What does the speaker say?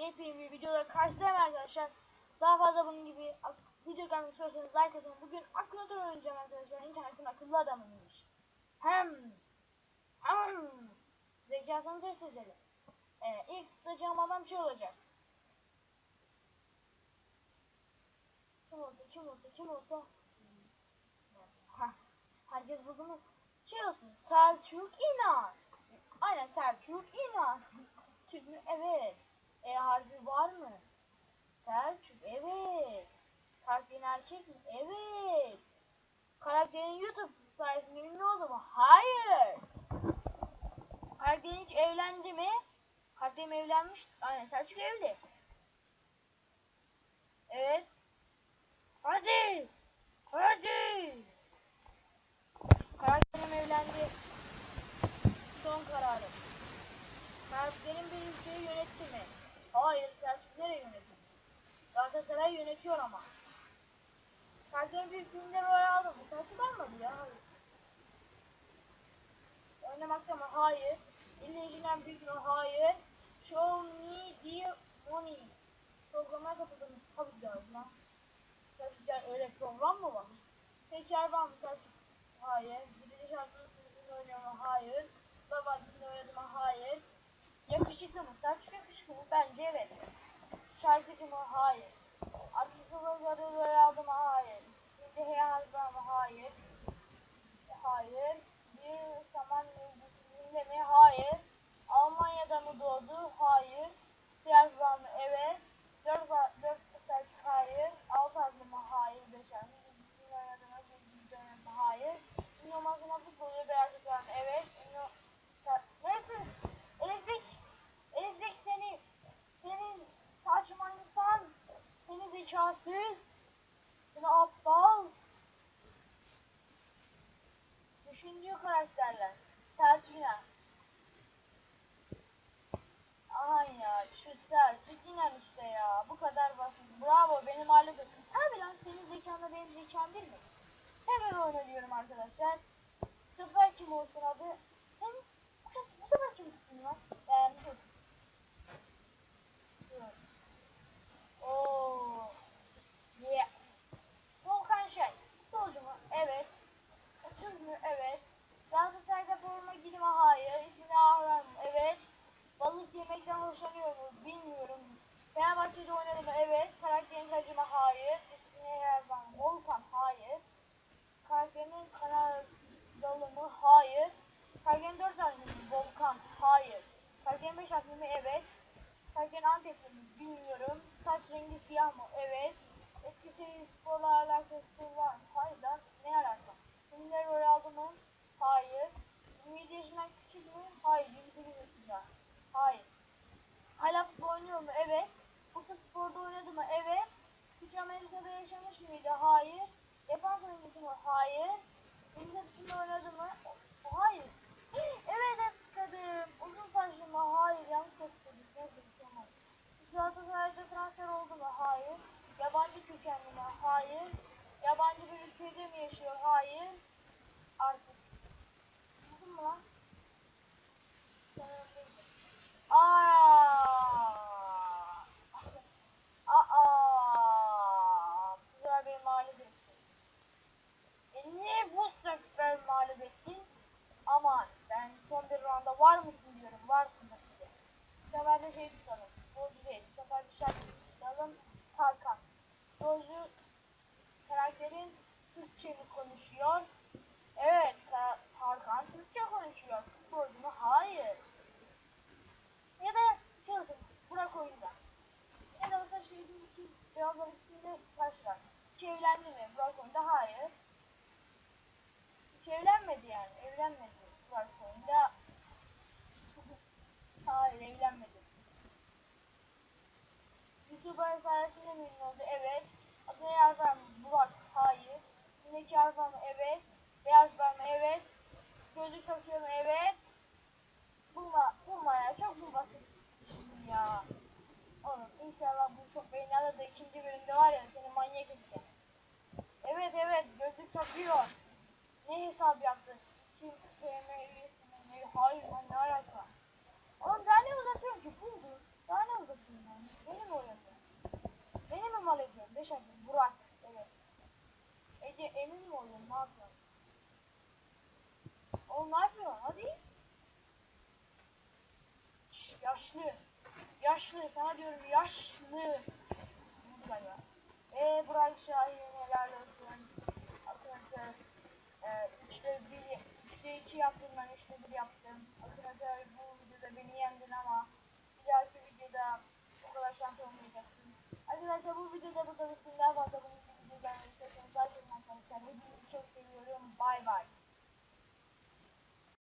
yepyeni bir videoda karşılayayım arkadaşlar. Daha fazla bunun gibi video gelmek istiyorsanız like atın. Bugün akıllı adam oynayacağım arkadaşlar. İnternetin akıllı adamıymış. Hem hem zekasını test edelim. Ee, ilk tutacağım adam şey olacak. Kim olsa kim olsa kim olsa. Ha, herkes buldu mu? Şey olsun Selçuk İnan. Aynen Selçuk İnan. Çünkü evet. E harfi var mı? Selçuk evet. Karakterin erkek mi? Evet. Karakterin YouTube sayesinde ünlü oldu mu? Hayır. Karakterin hiç evlendi mi? Karakterim evlenmiş. Aynen Selçuk evli. Evet. Hadi. Hadi. Karakterim evlendi. Son kararım. Karakterin bir ülkeyi yönetti mi? Hayır, Selçuk nereye yönetti? Galatasaray yönetiyor ama. Karakterin bir filmde rol aldı mı? Selçuk almadı ya. Hayır. Oynamakta mı? Hayır. İzleyiciden büyük mü? Hayır. Show me the money. Programa katıldım. Tabii öyle lan. Selçuk yani öyle program mı var? Teker var mı Selçuk? Hayır. Birinci şarkının oynuyor mu? Hayır. Babancısını oynadı mı? Hayır. Yakışıklı mı? Selçuk yakışıklı mı? Bence evet. Şarkıcı mı? Hayır. Aksesuarları rol aldı mı? Hayır. Şimdi var mı? Hayır. Hayır. Bir saman mevcutluğunda mi? Hayır. Almanya'da mı doğdu? Hayır. Siyah var mı? Evet. Dört var, dört Selçuk hayır. Altı adlı mı? Hayır. Beş adlı. Bizim oynadı mı? Bizim oynadı mı? Hayır. Ünlü olmasına futbolu beyaz var mı? Evet. Ünlü... Neyse. Elektrik. Elektrik seni. Senin saçma insan. Seni zekasız. Seni aptal. Düşündüğü karakterler. İnan. Aha ya şu Selçuk İnan işte ya. Bu kadar basit. Bravo beni mağlup ettin. Tabi lan senin zekanla benim zekam bir mi? Hemen oyna diyorum arkadaşlar. Sıfır kim olsun adı? Bu sefer kim olsun lan? Olsun. Dur. Oo. Yeah. Volkan Şen. Solcu mu? Evet. Türk mü? Evet. Galatasaray'da forma giydi mi? Hayır. İsmini Ahram mı? Evet. Balık yemekten hoşlanıyor mu? Bilmiyorum. Fenerbahçe'de oynadı mı? Evet. Karakterin kacı mı? Hayır. İsmini Erban Volkan? Hayır. Karakterinin kanalı mı? Hayır. Karakterin dört harfli mi? Volkan? Hayır. Karakterin beş harfli mi? Evet. Karakterin Antepli mi? Bilmiyorum. Saç rengi siyah mı? Evet. Eskişehir sporla alakası var mı? Hayır lan. Ne alaka? Filmde rol aldı mı? Hayır. 27 yaşından küçük mü? Hayır. 28 yaşında. Hayır. Hala futbol oynuyor mu? Evet. Bursa Spor'da oynadı mı? Evet. Hiç Amerika'da yaşamış mıydı? Hayır. Defans oyuncusu mu? Hayır. İngiliz dışında oynadı mı? Hayır. evet tıkladım. Uzun saçlı mı? Hayır. Yanlış tıkladım. Neyse bir şey olmaz. Galatasaray'da transfer oldu mu? Hayır. Yabancı kökenli mi? Hayır. Yabancı bir ülkede mi yaşıyor? Hayır. Artık. Buldun mu lan? Aa! Aa! Sefer beni mağlup ettin. E niye bu sefer mağlup ettin? Aman ben son bir rounda var mısın diyorum. Varsın tabii ki. Bu sefer de şey tutalım. Bolcu değil. Bu sefer bir şarkı tutalım. Tarkan. Bolcu karakterin Türkçe mi konuşuyor? Evet. Ka- Tarkan Türkçe konuşuyor. Bolcu mu? Hayır. Ya da şey olsun. Burak oyunda. Ya da olsa şeyin iki cevaplar ikisiyle karşılar. Hiç evlendi mi? Oyunda hayır. Hiç evlenmedi yani. Evlenmedi oyunda. hayır evlenmedi. YouTuber sayesinde mi oldu? Evet. Adına yer var mı? Burak. Hayır. Harf var mı? Evet. Beyaz var mı? Evet. Gözlük takıyor mu? Evet. Bulma, bulma ya. Çok şimdi ya. Oğlum inşallah bu çok beğenilir de ikinci bölümde var ya seni manyak edeceğim. Evet evet gözlük takıyor. Ne hesap yaptın? Kim ne? Hayır lan ne alaka? Oğlum daha ne uzatıyorum ki? Buldu. Daha ne uzatayım ben? Beni mi oynatıyorsun? Beni mi mal ediyorsun? Beş harfli Burak. Evet. Sence emin mi oluyorsun? Ne yapıyorsun? Oğlum ne yapıyorsun? Hadi. Şş, yaşlı. Yaşlı. Sana diyorum yaşlı. Eee Burak Şahin İşte 1, 3'te 2 yaptım ben 3'te 1 yaptım. Akın Akar bu videoda beni yendin ama bir dahaki videoda o kadar şanslı olmayacaksın. Arkadaşlar bu videoda bu kadar daha fazla bunun gibi video gelmeyi arkadaşlar hepinizi çok seviyorum. Bay bay.